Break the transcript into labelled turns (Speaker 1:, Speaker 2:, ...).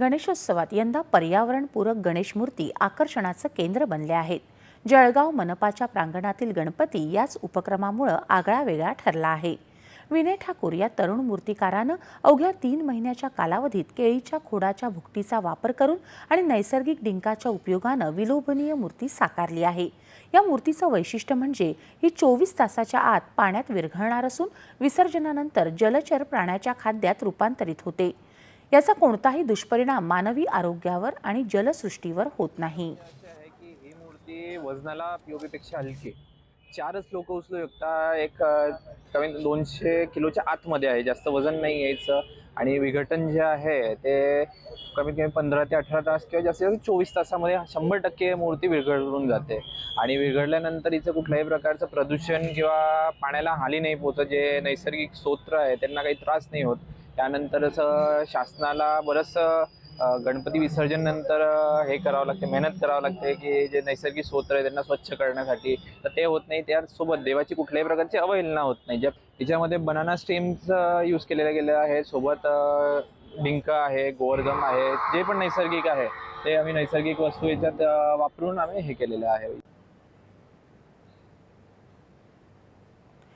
Speaker 1: गणेशोत्सवात यंदा पर्यावरणपूरक गणेश मूर्ती आकर्षणाचं केंद्र बनल्या आहेत. जळगाव मनपाच्या प्रांगणातील गणपती याच उपक्रमामुळं आगळा वेगळा ठरला आहे. विनय ठाकूर या तरुण मूर्तिकारानं अवघ्या तीन महिन्याच्या कालावधीत केळीच्या खोडाच्या भुकटीचा वापर करून आणि नैसर्गिक डिंकाच्या उपयोगानं विलोभनीय मूर्ती साकारली आहे. या मूर्तीचं वैशिष्ट्य म्हणजे ही चोवीस तासाच्या आत पाण्यात विरघळणार असून विसर्जनानंतर जलचर प्राण्याच्या खाद्यात रूपांतरित होते. याचा कोणताही दुष्परिणाम मानवी आरोग्यावर आणि जलसृष्टीवर होत नाही.
Speaker 2: आहे की ही मूर्ती वजनाला पीओपीपेक्षा हलकी चारच लोक उचलू शकता. एक कमी दोनशे किलोच्या आतमध्ये आहे. जास्त वजन नाही यायचं. आणि विघटन जे आहे ते कमीत कमी पंधरा ते अठरा तास किंवा जास्तीत जास्त चोवीस तासामध्ये शंभर टक्के मूर्ती विरघळून जाते. आणि विरघळल्यानंतर हिचं कुठल्याही प्रकारचं प्रदूषण किंवा पाण्याला हानी नाही पोचत जे नैसर्गिक स्रोत आहे त्यांना काही त्रास नाही होत. त्यानंतरच शासनाला बरंच गणपती विसर्जन नंतर हे करावं लागते मेहनत करावं लागते की जे नैसर्गिक स्रोत आहे त्यांना स्वच्छ करण्यासाठी. तर ते होत नाही त्यासोबत देवाची कुठल्याही प्रकारची अवहेलना होत नाही. ज्या तिच्यामध्ये बनाना स्ट्रीमचं यूज केलेलं गेलं आहे सोबत डिंक आहे गोवर्धन आहे जे पण नैसर्गिक आहे ते आम्ही नैसर्गिक वस्तू याच्यात वापरून आम्ही हे केलेलं आहे.